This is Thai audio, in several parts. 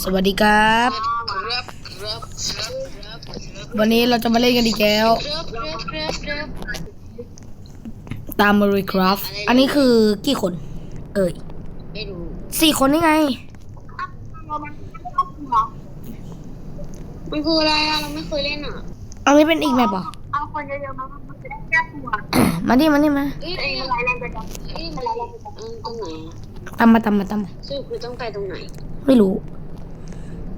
สวัสดีครับครับครับครับครับ วันนี้เราจะมาเล่นกันอีกแล้วครับครับครับครับตามมารีครับอันนี้คือกี่คน เอ่ยไม่รู้สี่คนนี่ไงมันคืออะไรอะเราไม่เคยเล่นอะ อันนี้เป็นอีกแมปเหรอเอาคนเยอะๆมามันจะได้แก้ตัวมาดิมาดิมาเอ้ยเอเอ้งยอะไรแรงไปจังเอ้ยมันเออตรงไหนอะตามมาตามมาตามมาสรุปคือต้องไปตรงไหน ไม่รู้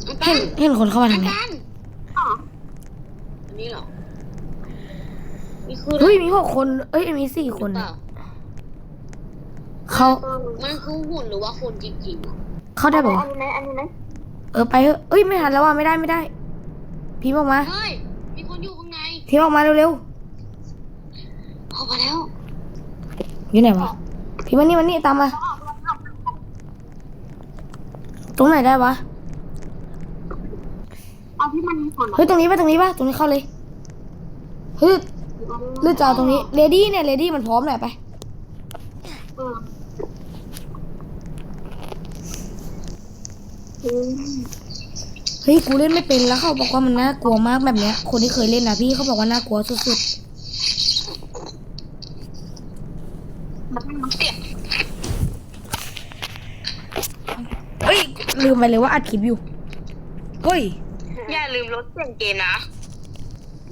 อันเห็ปันนเห็นคนเข้ามาอัทางนไหนปันอ๋ออันนี้เหรอนี่คือเฮ้ยมีหกคนเอ้ยมีสี่คนเปอะล่าเขามันคือหุ่นหรือว่าคนจริงๆอะเข้าได้ปะอัวะนนี้ไหมอันนี้ไหมเออไปเถอะเอ้ยไม่ทันแล้วว่ะไม่ได้ไม่ได้พี่ออกมาเฮ้ย มีคนอยู่ข้างในพี่ออกมาเร็วออกมาแล้ว ๆอยู่ไหนวะพี่มานี่มานี่ตามมาตรงไหนได้วะเอา ที่มันมีผลเฮ้ยตรงนี้ป่ะตรงนี้ป่ะตรงนี้เข้าเลยเฮ้ยหรือจะเอาตรงนี้เลดี้เนี่ยเลดี้มันพร้อมหน่อยไปเออเฮ้ยกูเล่นไม่เป็นแล้วเขาบอกว่ามันน่ากลัวมากแบบเนี้ย คนที่เคยเล่นนะพี่เขาบอกว่าน่ากลัวสุดมันมันเสียงๆเฮ้ยลืมไปเลยว่าอัดคลิปอยู่เฮ้ย อย่าลืมลดเสียงเกมนะ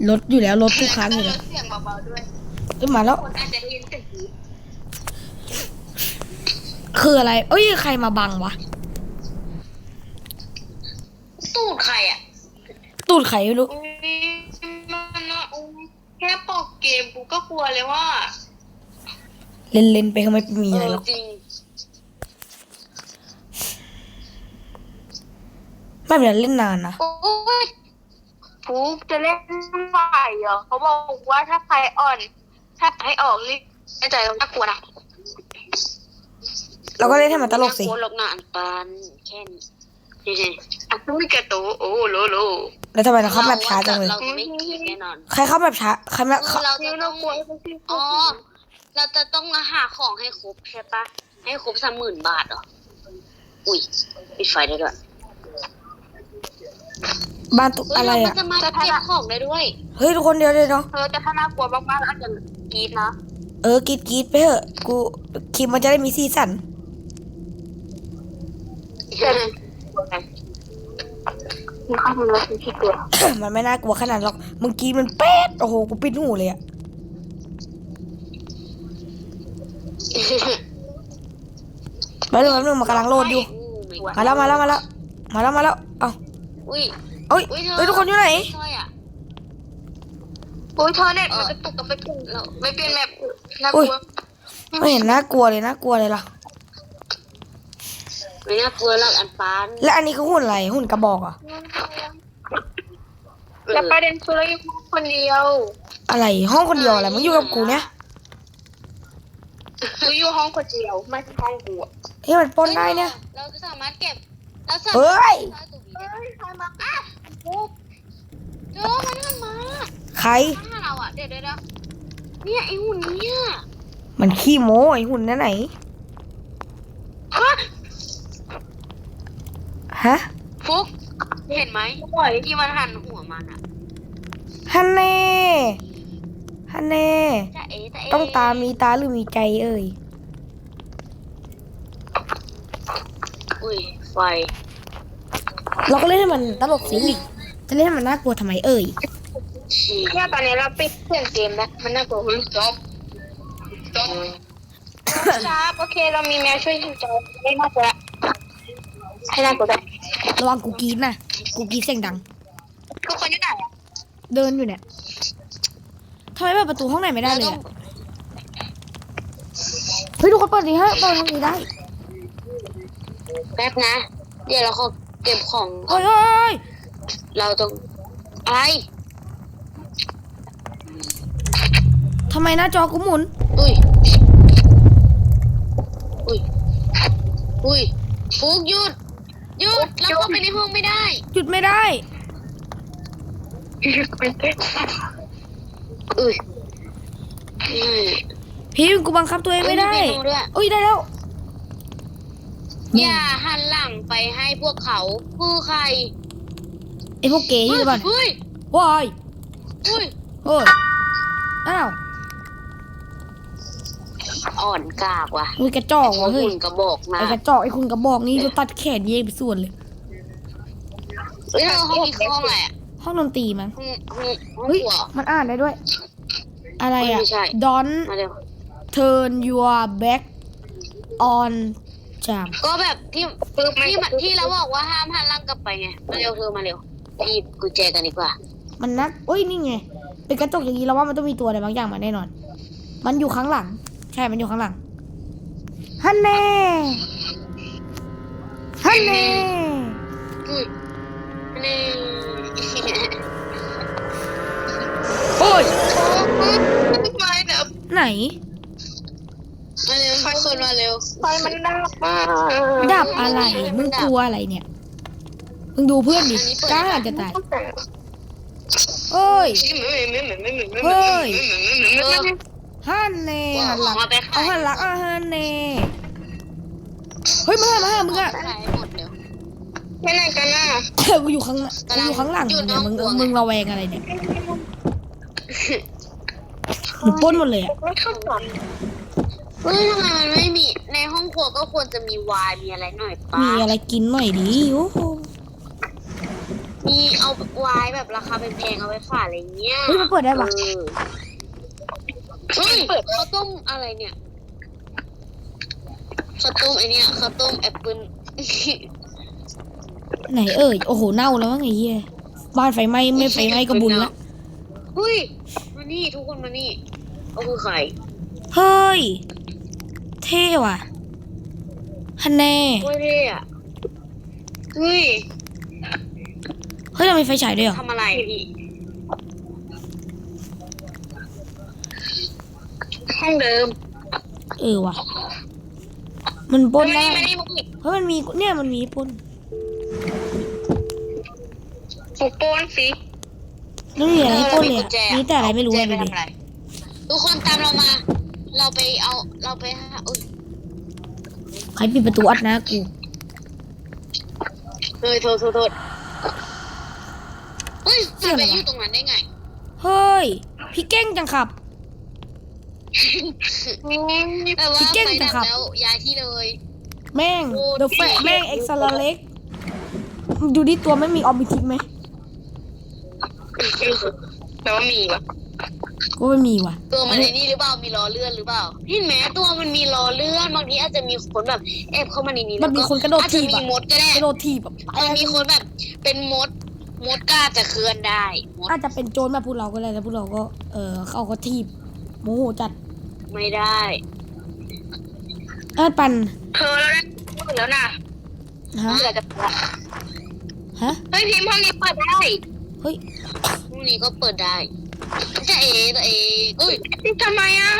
ลดอยู่แล้วลดทุกครั้งอยู่ลแล้วดเสียงเบาๆด้วยเอ้ยมาแล้ว คนอาจจะได้ยินเสียงผีคืออะไร เอ้ยใครมาบังวะ ตูดใครอะตูดไข่ไม่รู้ อุ้ยมันอะอุ้ยแค่ปอกเกมกูก็กลัวเลยว่าเล่นเล่นๆไปก็ไม่มีอะไรหรอกจริง ไม่เป็นไรเล่นนานนะ โอ้ยฟูกจะเล่นไหวเหรอเขาบอกว่าถ้าใครอ่อน ถ้าให้ออกรีบในใจน่ากลัวนะเราก็เล่นให้มันตลกสิโคตรลกหน้าอันปานแค่นี้เฮ้ยอะไม่กระตูโอ้โลโลแล้วทำไมเราเข้าแบบช้าจังเลย เราจะไม่คิดแน่นอนใครเข้าแบบช้า ใครแบบเข้าเราจะเราต้องกลัวให้เขาคิดอ๋อเราจะต้องหาของให้ครบใช่ปะให้ครบสามหมื่นบาทเหรออุ้ยปิดไฟได้ด้วย บ้านตุกเฮ้ยอะไรเราอะ จะมาเก็บของได้ด้วย เฮ้ยทุกคนเดียวเลยเนาะ เธอแต่ถ้าน่ากลัวมากๆอาจจะกรีดนะ เออกรีดกรีดไปเถอะ กูคลิปมันจะได้มีสีสันมีข้าวมันเลยที่ตัวมันไม่น่ากลัวขนาดหรอกมึงกรีดมันเป๊ดโอ้โห กูปิดหูเลยอะไปเรื่องแป๊บนึงมันกำลังโหลดอยู่ มาแล้วมาแล้วมาแล้ว มาแล้วมาแล้ว เอา อุ้ยเอ้ยอุ้ยเธอเฮ้ยทุกคนอยู่ไหนสร้อยอะโอ้ยเธอเน็ตมันกระตุกกับไปเปลี่ยนเราไม่เปลี่ยนแบบน่ากอุ้ยลัวไม่เห็นน่ากลัวเลยน่ากลัวเลยล่ะ ไม่น่ากลัวหรอกอันปานและอันนี้คือหุ่นอะไรหุ่นกระบอกเหรอะแล้วประเด็นคือเราอยู่คนเดียวอะไรห้องคนเดียวอะไรมึงอยู่กับกูเนี่ยกูอยู่ห้องคนเดียวไม่ใช่ห้องกูอะเฮ้ยมันปล้นได้เนี่ย เราจะสามารถเก็บ เราสามารถเฮ้ยใต้ตู้นี้ได้ไหมใครมาอะปุ๊บเจอมันมันมาใครหน้าเราอะ เดี๋ยวเดี๋ยวเดี๋ยวเนี่ยไอ้หุ่นเนี่ยมันขี้โม้ไอหุ่นนั่นไหน ฮะฮะฟุก เห็นไหมปล่อยที่มันหันหัวมันอะฮันเน่ฮันเน่ จะเอ๋จะเอ๋ต้องตามีตาหรือมีใจเอ่ย อุ้ย ไฟ เราก็เล่นให้มันตลกสิจะเล่นให้มันน่ากลัวทำไมเอ่ยฉีกเนี่ยตอนนี้เราปิดเสียงเกมแล้วมันน่ากลัวเฮ้ยจบจบครับโอเคเรามีแมวช่วยยิงจอไม่น่ากลัวละให้น่ากลัวได้ระวังกูกรีดนะกูกรีดเสียงดังทุกคนอยู่ไหนอะเดินอยู่เนี่ยทำไมเปิดประตูห้องไหนไม่ได้เลยอะเฮ้ยทุกคนเปิดดีฮะเปิดห้องนี้ได้ แป๊บนะ เดี๋ยวเราขอเก็บของก่เฮ้อนยเฮ้ยเฮ้ยเราต้องอะไรทำไมหน้าจอกูหมุน อุ้ยอุ้ยอุ้ยฟุกหยุดหยุดเราเข้าไปในห้องไม่ได้ หยุดไม่ได้ อุ้ยนี่พิมพ์กูบังคับตัวเองไม่ได้เอ้ยมีเมนูด้วยเอ้ยได้แล้ว อย่าหันหลังไปให้พวกเขาคือใครไอพวกเกย์ที่บ้านเฮ้ยว้ายเฮ้ยเฮ้ยอ้าวอ่อนกากว่ะมึงกระจอกหัวะวเฮ้ยหุ่นกระบอกมาไอกระจอกไอคุณกระบอกนี่จะตัดแขนเย่ไปส่วนเลยเฮ้ยเธอห้องนี้คือห้องอะไรอะห้องดนตรีมั้งห้องห้องห้องเฮ้ยครัวมันอ่านได้ด้วย อะไรอะไม่ใช่ Don't มาเร็ว turn your back on jam ก็แบบที่ที่มันที่เราบอกว่าห้ามหันหลังกลับไปไงมาเร็วเธอมาเร็วหยิบกุญแจกันดีกว่า มันนัดโอ้ยนี่ไง เป็นกระจกอย่างนี้เราว่ามันต้องมีตัวอะไรบางอย่างมาแน่นอน มันอยู่ข้างหลัง ใช่มันอยู่ข้างหลังฮันแน่ฮันแน่อุ้ยนี่โอ้ยไม่เดี๋ยวไหน มาเร็วทุกคนมาเร็วไฟมันดับมากดับอะไร มึงกลัวอะไรเนี่ย มึงดูเพื่อนดิกล้าจะตายเอ้ย เฮ้ยเออฮันแน่หันหลังเอาไปขายเอาหันหลังอะฮันแน่เฮ้ยมาหามาหามึงอะขายหมดเร็วไม่ไหนกันน่ะกูอยู่ข้างกูอยู่ข้างหลังมึงเนี่ยมึงมึงระแวงอะไรเนี่ยมึงปล้นหมดเลยอะไม่ เข้าก่อนเฮ้ยทำไมมันไม่มี ในห้องครัวก็ควรจะมีไวายมีอะไรหน่อยป้ามีอะไรกินหน่อยดิโอ้โหมีเอาไวายแบบราคาแพงๆเอาไว้ขายอะไรเงี้ยเฮ้ยมันเปิดได้ปะเออเฮ้ยข้าวต้มอะไรเนี่ยข้าวต้มไอเนี้ยข้าวต้มแอปเปิ้ลไหนเอ่ยโอ้โหเน่าแล้วมั้งไอ้เหี้ยบ้านไฟไหม้ไม่ไฟไหม้ก็บุญละเฮ้ยมานี่ทุกคนมานี่เอาคือใครเฮ้ย เท่ว่ะฮันแน่โอ้ยเท่อะเฮ้ยเฮ้ยเรามีไฟฉายด้วยเหรอทำอะไรพี่ห้องเดิมเออว่ะ มันปล้นไม่ได้ไม่ได้มุกอีกเฮ้ยมันมีเนี่ยมันมีปล้นมุกโป้นสิแล้วมีอะไรให้ปล้นเนี่ยมีแต่อะไรไม่รู้เาอะกุญดูแจดิไปทำอะไรทุกคนตามเรามา เราไปเอาเราไปหาอุ้ยใครปิดประตูอัดหนะกูเฮ้ยโทษโทษโทษเฮ้ยมันไปอยู่ตรงนั้นได้ไง เฮ้ย พี่เก้งจังขับ แต่ว่าพี่เก่งไฟจัดังบครับแล้วย้ายที่เลย แม่งโอ้เดอะแฟพี่แม่งเอ็กซ์ลาเล็กดูดิตัวไม่มีออมบิทิกไหมแต่ว่ามีว่ะ ก็ไม่มีว่ะ ตัวมันในนี่หรือเปล่ามีล้อเลื่อนหรือเปล่าพี่แม้ตัวมันมีล้อเลื่อนบางทีอาจจะมีคนแบบแอบเข้ามาในนี้มันมีคนกระโดดอาจจะถีบมีอะมดก็ได้กระโดดถีบแบบมันมีคนแบบ เป็นมดมดก็อาจจะเคลื่อนได้มดอาจจะเป็นโจรแบบพวกเราก็ได้แล้วพวกเราก็ เออเขาก็ถีบโมโหจัดไม่ได้เออปันเธอแล้วนะพูดแล้วนะฮะเดี๋ยวจะฮะเฮ้ยพิมพ์ห้องนี้เปิดได้เฮ้ยพรุ่งนี้ก็เปิดได้ จะเอจะเออุ้ยทำไมอะ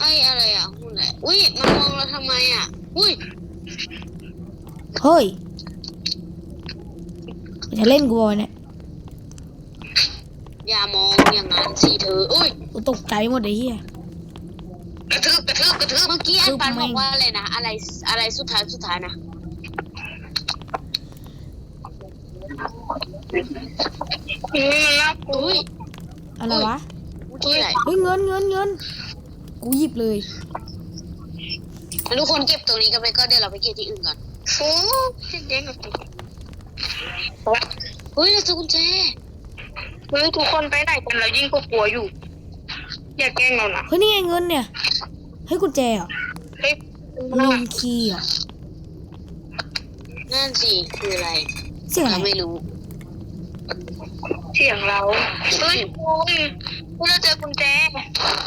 ไออะไรอะหุ่นแหละอุ้ยมันมองเราทำไมอะ อุ้ยเฮ้ยจะเล่นกูบอยเนี่ยอย่ามองอย่างนั้นสิเธออุ้ยกูตกใจหมดไอ้เหี้ยกระทืบกระทืบกระทืบเมื่อกี้อันปันคือบไม่อกว่าอะไรนะอะไรอะไรสุดท้ายสุดท้ายนะนี่มันน่ากลัว อุ้ยอะไรวะเมื่อกี้อะไรเฮ้ยเงินเงินเงินกูหยิบเลยแล้วทุกคนเก็บตรงนี้กันไปก็เดี๋ยวเราไปเก็บที่อื่นก่อนโอ้ยเจ๊งกับเฮ้ยเราเจอกุญแจเฮ้ยทุกคนไปไหนกันเรายิ่งกลัวอยู่ อย่าแกล้งเรานะเฮ้ยนี่ไงเงินเนี่ยเฮ้ยกุญแจเหรอเฮ้ยลืมคีย์เหรอนั่นสิคืออะไรเสียงอะเราไรไม่รู้ เสียงเราเฮ้ยคุณคุณเราเจอกุญแจ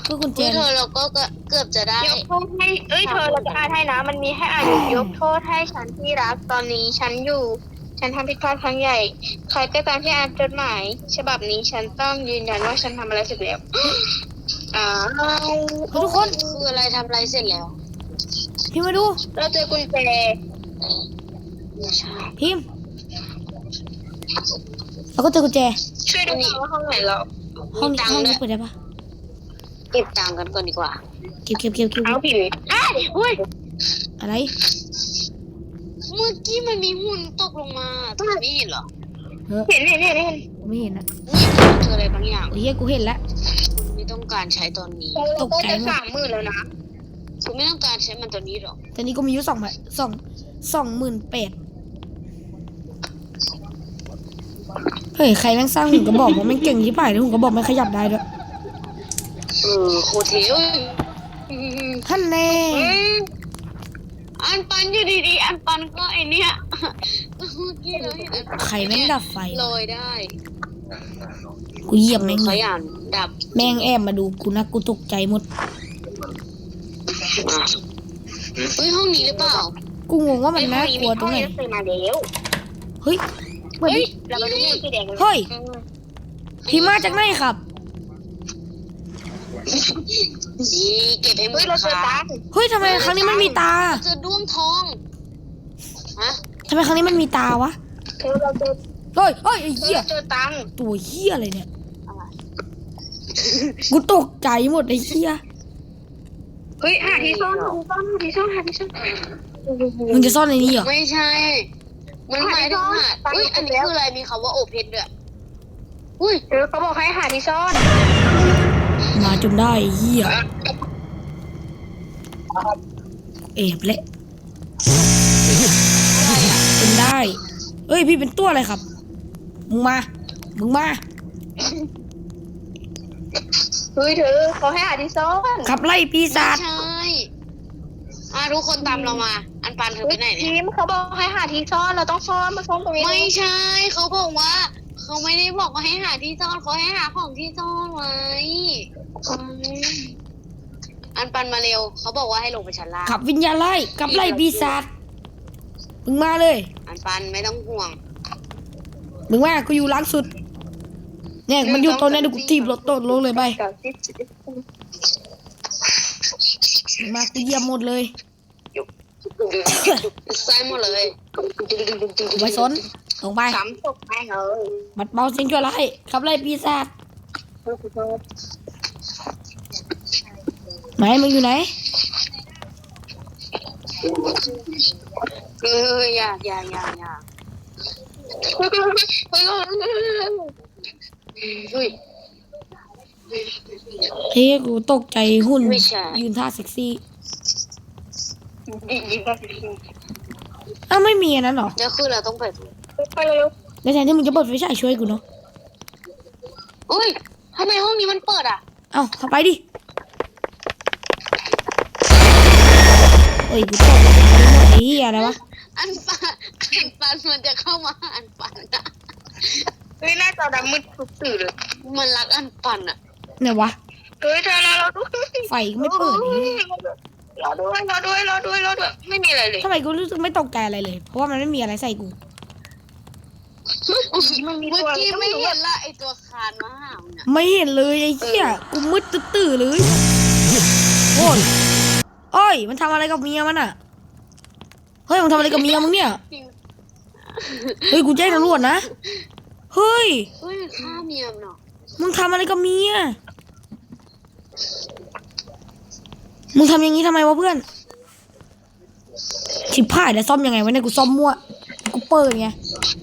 คือกุญแจเฮ้ยเธอเราก็เกือบจะได้ยกโทษให้เอ้ยเธอเราจะอ่านให้นะ มันมีให้อ่านยกโทษให้ฉันที่รักตอนนี้ฉันอยู่ ฉันทำผิดพลาดครั้งใหญ่ ใครก็ตามที่อ่านจดหมาย ฉบับนี้ฉันต้องยืนยันว่าฉันทำอะไรเสร็จแล้วอ้าวเฮ้ยทุกคนคืออะไรทำอะไรเสร็จแล้ว พิมพ์มาดูเราเจอกุญแจไม่ใช่พิมพ์ เราก็เจอกุญแจ ช่วยดูหน่อยว่าห้องไหนเราห้องนี้ห้องนี้เปิดได้ปะเก็บตังค์กันก่อนดีกว่า เก็บเก็บเก็บเก็บเอาผิดอ้าวอุ้ยอะอะไร เมื่อกี้มันมีหุ่นตกลงมาเธอไม่เห็นเหรอเฮ้ยเห็นเห็นเห็นเห็นไม่เห็นอะนี่เจออะไรบางอย่างโอ้ยเฮียกูเห็นแล้ว คุณไม่ต้องการใช้ตอนนี้ ตกใจหมดจะสามหมื่นแล้วนะคุณไม่ต้องการใช้มันตอนนี้หรอกแต่นี้ก็มีอยู่สองพันสองสองหมื่นแปด เฮ้ยใครแม่งสร้างหุ่นกระบอกว่าแม่งเก่งที่ป่ายเลยหุ่นกระบอกแม่งขยับได้ด้วยเออโคตรเท่เอ้ยท่านแน่เอ้ยอันปันอยู่ดีๆอันปันก็ไอเนี้ยเมื่อกี้เราเห็นอันปันใครแม่งดับไฟลอยได้กูเหยียบแม่งขเลยยันดับแม่งแอบมาดูกูนะกูตกใจหมด มาเฮ้ยห้องนี้หรือเปล่ากูงงว่ามันน่ากลัวตรงไหนเคย มาแล้วเฮ้ยเปิดเฮ้ดิยเรามาดูหุ่นสีแดงกันเฮ้ยพี่มาจากไหนครับ ดีเก็บให้หมเฮ้ยดเราเจอค่ะตาเฮ้ยทำไมครั้งนี้มันมีตาเจอด้วงทองฮะทำไมครั้งนี้มันมีตาวะเธอเราเจอเฮ้ยเฮ้ยไอ้เธอเหี้ยเราเจอตังค์ตัวเหี้ยอะไรเนี่ยอะไรกูตกใจหมดไอ้เหี้ยเฮ้ยหาที่ซ่อนหาที่ซ่อนหาที่ซ่อนหาที่ซ่อนมึงจะซ่อนในนี้เหรอไม่ใช่ มันหมายถึงหาดอุ้ยอันนี้คืออะไรมีคำว่าโอเพนด้วยอุ้ยเออเขาบอกให้หาที่ซ่อนมาจนได้ไอ้เหี้ยเอบเละจนได้เอ้ยพี่เป็นตัวอะไรครับ มึงมา มึงมา เฮ้ยเธอเขาให้หาที่ซ่อนขับไล่ปีศาไม่จใช่อะทุกคนตามเรามาอัน ปันเธอไปไหนเนี่ย ทีมเขาบอกให้หาที่ซ่อนเราต้องซ่อนมาซ่อนตรงนี้ไม่ใช่เขาบอกว่า เขาไม่ได้บอกว่าให้หาที่ซ่อนเขาให้หาของที่ซ่อนไว้อันปันมาเร็ว เขาบอกว่าให้ลงไปชั้นล่างขับวิญญาณไล่ขับไล่ปีศาจมึงมาเลย อันปันไม่ต้องห่วงมึงมากูอยู่หล้างสุด เนี่ยมันอยู่ตรงนี้เดี๋ยวกูทีบรถโตดลงเลยไปมึงมากูเหยียบหมดเลย ใส่หมดเลยไว้สนลงไปสามศพแม่งเออบัดเบาเสียงชั่วร้ายขับไล่ปีศาจไหนมึงอยู่ไหนเอออย่าอย่าอย่าอย่าเฮ้ยเฮ้ยกูตกใจหุ่นไม่ใช่ยืนท่าเซ็กซี่ อ้าวไม่มีอันนั้นเหรอเดี๋ยวคือเราต้องไปไปเร็วแล้วแทนที่มึงจะเปิดไฟฉายช่วยกูเนาะอุ้ยทำไมห้องนี้มันเปิดอะเอ้าเข้าไปดิเอ้ยกูตกใจหมดไอ้เหี้ยอะไรวะอันปันอันปันมันจะเข้ามาหาอันปันอะเฮ้ยหน้าจอดำมืดทุกสื่อเลยมันรักอันปันอะไหนวะเฮ้ยเธอรอเราด้วยไฟก็ไม่เปิดนี่ รอด้วยรอด้วยรอด้วยรอด้วยไม่มีอะไรเลยทำไมกูรู้สึกไม่ตกใจอะไรเลย เพราะว่ามันไม่มีอะไรใส่กูมันมีเมื่อตัวกี้ไม่เห็นละไอตัวคานมาหาเนี่ยไม่เห็นเลยไอ้เหี้ยกูมืดตื้อๆเลยโอ้ยโอ้ย มันทำอะไรกับเมียมันอะเฮ้ยมันทำอะไรกับเมียมึงเนี่ยเฮ้ยกูแจ้งตำรวจนะเฮ้ยเฮ้ยมันฆ่าเมียมนเนาะมึงทำอะไรกับเมีย มึงทำอย่างนี้ทำไมวะเพื่อนชิบหายแล้วซ่อมยังไงวะเนี่ยกูซ่อมมั่ว กูเปิดไง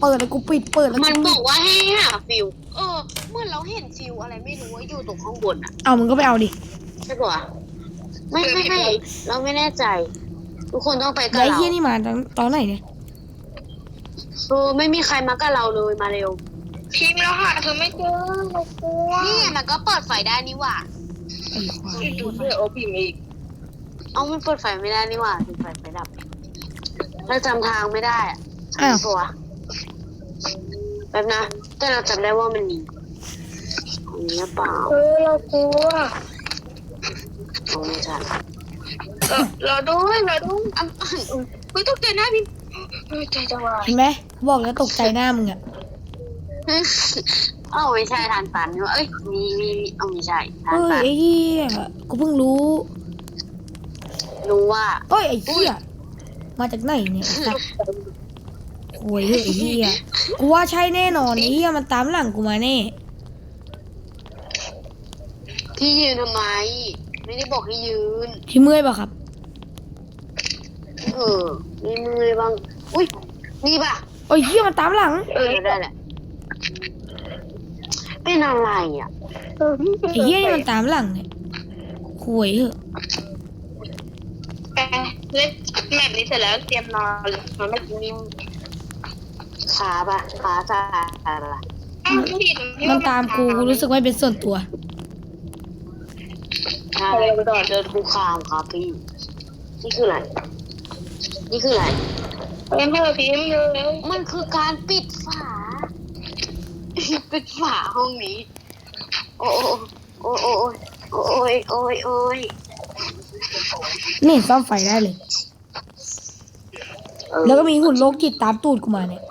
เปิดแล้วกูปิด เปิดแล้วมันกูบปิอดกว่าให้หาฟิว เออ เมื่อเราเห็นฟิวอะไรไม่รู้ว่าอยู่ตรงข้างบนอะเอามึงก็ไปเอาดิใช่ปะวะไม่ไม่ไม่เราไม่แน่ใจ ทุกคนต้องไปกับแล้วไอ้เราเฮียนี่มาตอนตอนไหนเนี่ย เออไม่มีใครมากับเราเลยมาเร็วทีมเราหาเธอไม่เจอเรากลัวนี่ไงมันก็เปิดไฟได้นี่หว่าไอ้ควาย ดูเพื่อโอพิมอีก เอามันเปิดไฟไม่ได้นี่หว่าถึงไฟไฟดับเราจำทางไม่ได้อะอ้าว ตัวแป๊บนะ แต่เราจำได้ว่ามันมีของนี้หรือเปล่าเออเรากลัวของไม่ใช่เราเราด้วยเราด้วยอันอันเฮ้ยตกใจหน้าพี่เฮ้ยใจจะวายเห็นไหมกูบอกแล้วตกใจหน้ามึงอะเอ้าไม่ใช่ทานปันนี่หว่าเอ้ยมีมีมีเอาไม่ใช่ทานเฮ้ยปันไอ้เฮียกูเพิ่งรู้ รู้ว่าเฮ้ยไอ้เฮียมาจากไหนเนี่ยไอ้สัสโวยเฮ้ยไอ้เฮียกูว่าใช่แน่นอนไอ้เฮียมันตามหลังกูมาแน่พี่ยืนทำไม ไม่ได้บอกให้ยืนพี่เมื่อยป่ะครับ เออมีมือเลยบ้างอุ้ยนี่ป่ะโอ้ยเฮียมันตามหลังเออได้แหละเป็นอะไรอะไอ้เฮียนี่มันตามหลังเนี่ยคุยเหอะไป เล่นแมปนี้เสร็จแล้วเตรียมนอนเลยนอนไม่กินนิ่มขาป่ะขาสะอาดป่ะอ้าวพี่มันตามกูกูรู้สึกไม่เป็นส่วนตัวใช่เดินคุกคามครับพี่ นี่คืออะไร นี่คืออะไรเล่นเพื่อพิมพ์เลยมันคือการปิดฝา ปิดฝาห้องนี้ โอ้โอ้โอ้โอ้โอ้ยโอ้ยโอ้ย นี่ซ่อมไฟได้เลย แล้วก็มีหุ่นโลกจิตตามตูดกูมาเนี่ย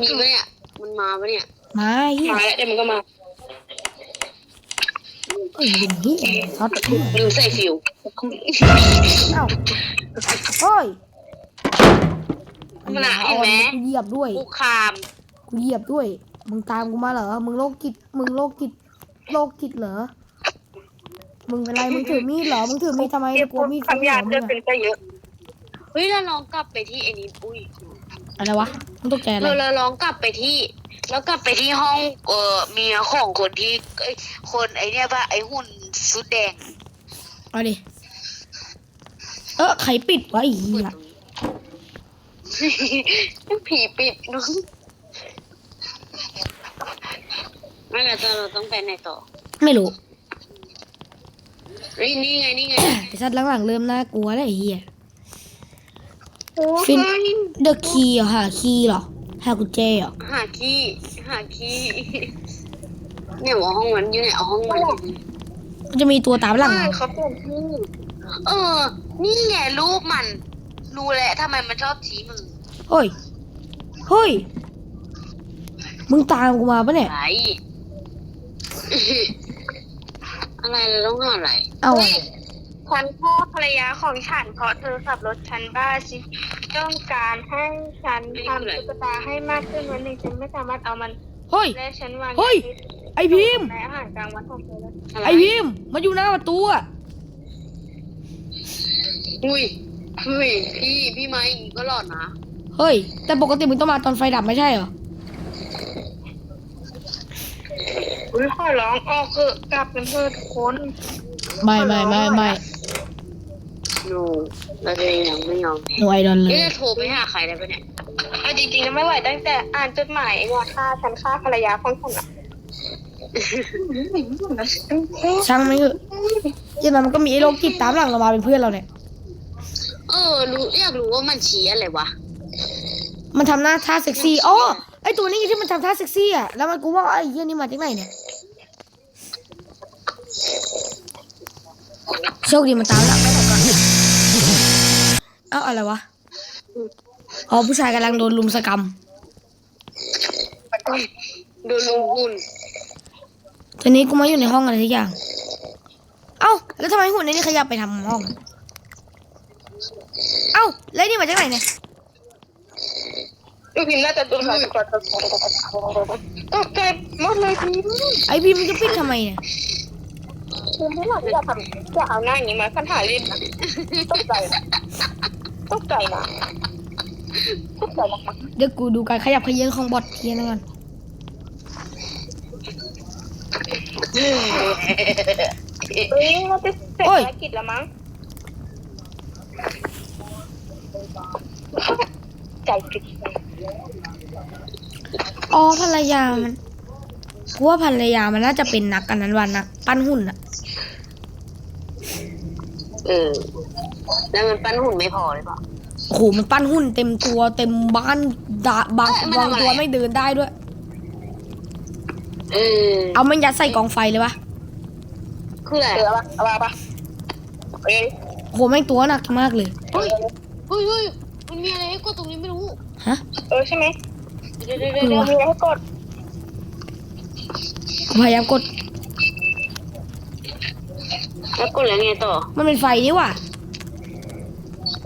มีไหมเนี่ยมันมาปะเนี่ย มาเฮียมาแล้วเดี๋ยวมันก็มาเอ้ยเป็นเฮียช็อตกูลืมใส่ฟิวเอ้าโอ้ยมันอะเห็นไหมกูเหยียบด้วยคุกคามกูเหยียบด้วย มึงตามกูมาเหรอ มึงโรคจิต มึงโรคจิต โรคจิตเหรอ มึงเป็นไร มึงถือมีดเหรอ มึงถือมีดทำไมกลัวมีดฟันคำหัยาวมึจะงเป็นอะก็เยอะเฮ้ยเราลองกลับไปที่ไอ้นี้อุ้ยอะไรวะมึงตกใจอะไรเราเราลองกลับไปที่ แล้วกลับไปที่ห้องเอ่อเมียของคนที่เอ้ยคนไอเนี่ยป่ะไอหุ่นชุดแดงเอาดิ เออใครปิดวะไอีเปิดอะตรงนี้ผีปิดเน้องไม่แล้วจะเราต้องไปไหนต่อ ไม่รู้ เฮ้ยนี่ไงนี่ไงไอ้สัตว์หลังๆเริ่มน่ากลัวแล้วไอ้เหี้ยโอ้ฟินยเดอะคีย์เหรอหาคีย์เหรอหากุญแจเหรอหาขี้หาขี้เนี่ยว่าห้องมันอยู่ไหนเอาห้องมันอยู่ไหนมันจะมีตัวตามหลังใช่เราเขาเปลี่ยนที่เออ นี่ไงรูปมัน รู้แหละทำไมมันชอบชี้มือเฮ้ยเฮ้ยมึงตามกูมาปะเนี่ยอะไรอะไรเราต้องหาอะไร เอาเฮ้ยฉันพ่อภรรยาของฉันเพราะเธอขับรถฉันบ้าสิต้องการให้ฉันทำตุ๊กตาให้มากขึ้นวันหนึ่งฉันไม่สามารถเอามันเฮ้ย และฉันวางเฮ้ย ไอพิมพ์ ในอาหารกลางวันของเธอแล้วอะไรไอพิมพ์มาอยู่หน้าประตูอะอุ้ยอุ้ยพี่พี่ไม้อย่างงี้ก็หลอดนะเฮ้ย แต่ปกติมึงต้องมาตอนไฟดับไม่ใช่เหรอ อุ้ยขอร้องออกเถอะกลับกันเถอะทุกคน ไม่ไม่ไม่ไม่โนเราจะยังไม่ยอมแพ้หน่วยดอนเลเอ๊ะยจะโทรไปหาใครได้ปะเนี่ยเอาจริงๆนะไม่ไหวตั้งแต่อ่านจดหมายว่าฆ่าฉันฆ่าภรรยาของฉันอะช่างไม่เถอะยังไงมันก็มีไอ้โรคจิตตามหลังเรามาเป็นเพื่อนเราเนี่ย เออรู้อยากรู้ว่ามันชี้อะไรวะมันทำหน้าท่าเซ็กซี่อ๋อไอตัวนี้ที่มันทำท่าเซ็กซี่อะแล้วมันกูว่าไอ้เหี้ยนี่มาจากไหนเนี่ย โชคดีมันตามหลังเอ้าอะไรวะ อ๋อผู้ชายกำลังโดนลุมสกรรมโดนลุงหุ่นทีนี้กูมาอยู่ในห้องอะไรทุกอย่าง เอ้าแล้วทำไมหุ่นในนี้ขยับไปทำห้อง เอ้าแล้วนี่มาจากไหนเนี่ยดูพิมพ์น่าจะดูหน่อยก่อนตกใจหมดเลยพิมพ์ไอพิมพ์มันจะปิดทำไมเนี่ย พิมพ์ไม่หลับอย่าทำอย่าเอาหน้าอย่างนี้มาคันหาเล่นนะตกใจนะตกใจนะตกใจนะเดี๋ยวกูดูการขยับขยื่นของบอทเทียนก่อนเฮ้ยเราจะเสร็จภารกิจแล้วมั้งใจผิดอ๋อภรรยามัน กูว่าภรรยามันน่าจะเป็นนักกันนั้นวันนักปั้นหุ่นอะเออ แล้วมันปั้นหุ่นไม่พอหรือเปล่าโอ้โหมันปั้นหุ่นเต็มตัวเต็มบ้านดาบางเอ้ยมันบางทำอะไรตัวไม่เดินได้ด้วย เออ เอามันยัดใส่กองไฟเลยปะคืออะไรเสือปะเอามาปะเอ้ยโอ้โหแม่งตัวหนักมากเลย เฮ้ยเฮ้ยเฮ้ยมันมีอะไรให้กดตรงนี้ไม่รู้ ฮะ เออใช่ไหมเดี๋ยวเดี๋ยวกเดี๋ยวลัมีอะไรให้กดกู พยายามกด แล้วกดแล้วไงต่อ มันเป็นไฟนี่ว่ะ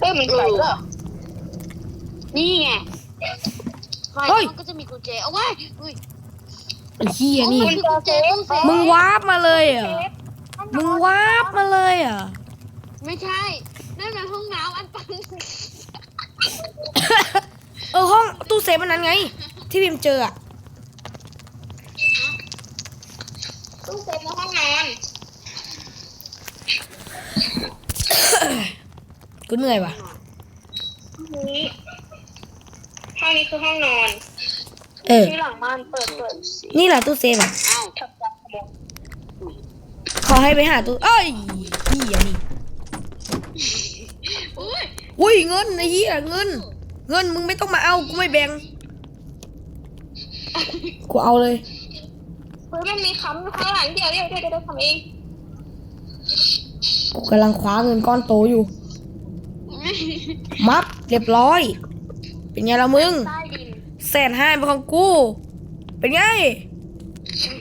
เออมันใส่เหรอนี่ไงไฟเฮ้ยมันก็จะมีกุญแจเอาไว้เฮ้ยไอ้เฮียนี่เอาไว้กุญแจตู้เซฟมึงวาร์ปมาเลยเหรอะมึงวาร์ปมาเลยเหรอะไม่ใช่ นั่นมันห้องน้ำอันปันเออห้องตู้เซฟมันนั้นไง ที่พิมพ์เจออะ ตู้เซฟในห้องนอนกูเหนื่อยว่ะนี้ห้องนี้คือห้องนอนเออ ที่หลังบ้านเปิดเปิดนี่แหละตู้เซฟอะ อ้าวขับจักรยานขอให้ไปหาตู้เอ้ยเหี้ยนี่อุ้ยอุ้ยเงินไอ้เหี้ยเงิน เงินมึงไม่ต้องมาเอากูไม่แบ่งกูเอาเลย เฮ้ยมันมีคำอยู่ข้างหลังเดี๋ยวเดี๋ยวเดี๋ยวเดี๋ยวทำเองกูกำลังคว้าเงินก้อนโตอยู่ มับเรียบร้อย เป็นไงล่ะมึงใต้ดินแสนห้าเป็นของกู เป็นไง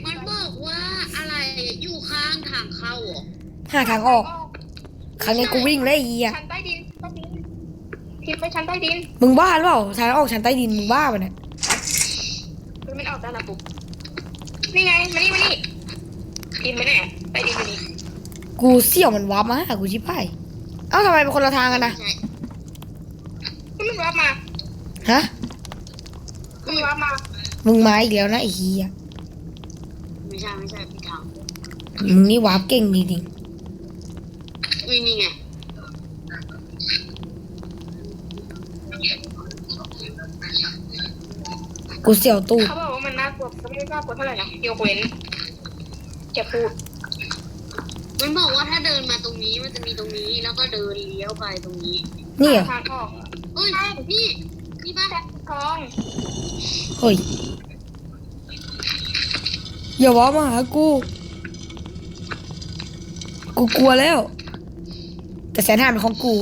มันบอกว่าอะไรอยู่ข้างทางเข้าเหรอหาทางออก ครั้งนี้กูวิ่งเลยไอ้เหี้ยชั้นใต้ดินชั้นใต้ดินทิมไปชั้นใต้ดินมึงบ้าหรือเปล่าทางออกชั้นใต้ดินมึงบ้าปะเนี่ย คือมันออกด้านละปุ๊บ นี่ไง มานี่มานี่ดินไปไหนอะใต้ดินไปนี่กูเสี่ยวมันวาร์ปมาหากูชิบหายเอ้าทำไมเป็นคนละทางกันนะใช่ก็มันรับมาฮะก็มันรับมา มึงมาอีกแล้วนะไอ้เหี้ยไม่ใช่ไม่ใช่พี่ทางมึงนี่วาร์ปเก่งจริงอุ้ยนี่ไงๆกูเสี่ยวตูดเขาบอกว่า มันน่ากลัวก็ไม่ได้น่ากลัวเท่าไหร่นะยกเว้น จะพูด มันบอกว่าถ้าเดินมาตรงนี้มันจะมีตรงนี้แล้วก็เดินเลี้ยวไปตรงนี้นี่เหรอทางออกเอ้ยนี่นี่ป่ะแท็กทองเฮ้ยอย่าวาร์ปมาหากู กูกลัวแล้ว แต่แสนห้าเป็นของกู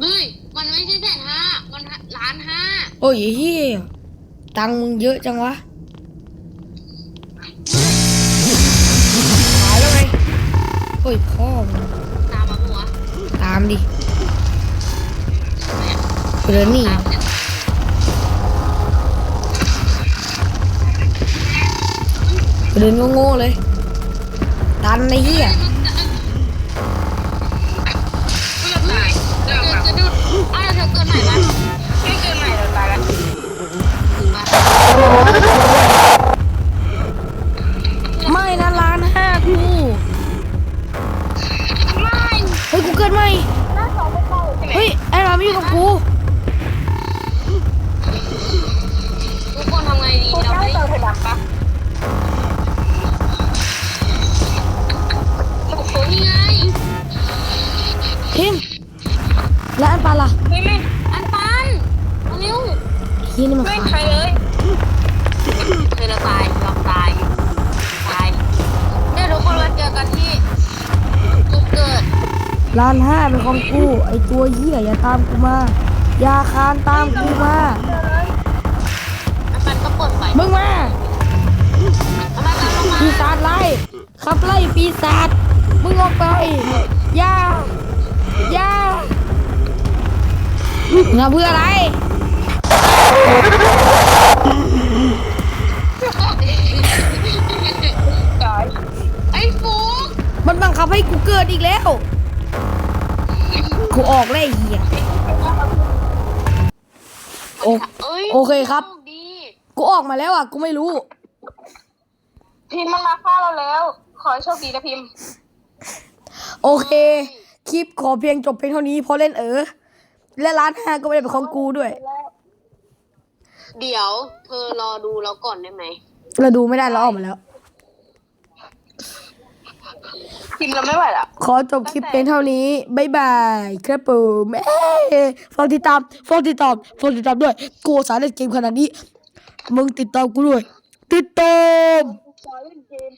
เฮ้ยมันไม่ใช่แสนห้ามันล้านห้า โอ้ยเฮียตังมึงเยอะจังวะขายแล้วไงเฮ้ยพ่อมึงตามมาหัวตามดิเดินหนี่ตามเนี่เดินโง่ๆเลย ตันไอ้เหี้ย เป็นของกู ไอตัวเหี้ยอย่าตามกูมา อย่าคานตามกูมาอันปันก็เปิดไฟมึงมาอันปันตามลงมาปีศาจไล่ขับไล่ปีศาจ มึงออกไป อย่า อย่าเงาเพื่ออะไรจอยไอ้ฟูกมันบังคับให้กูเกิดอีกแล้ว กูออกแล้วไอ้เหี้ย โอเอ้ยโอเคครับ โชดีกูออกมาแล้วอะ กูไม่รู้ พิมพ์มันมาฆ่าเราแล้ว ขอให้โชคดีนะพิมพ์ โอเค คลิปขอเพียงจบเพียงเท่านี้เพราะเล่นเออ และร้านห้าก็ไม่ได้เป็นของกูด้วย เดี๋ยว เธอรอดูเราก่อนได้ไหม เราดูไม่ได้เราออกมาแล้ว พิมพ์เราไม่ไหวละขอจบคลิปเพียงเท่านี้บายบายครับผมเอ้ยฝากติดตามฝากติดตามฝากติดตามด้วยกูสายเล่นเกมขนาดนี้ มึงติดตามกูด้วย ติดตาม ขอเล่นเกม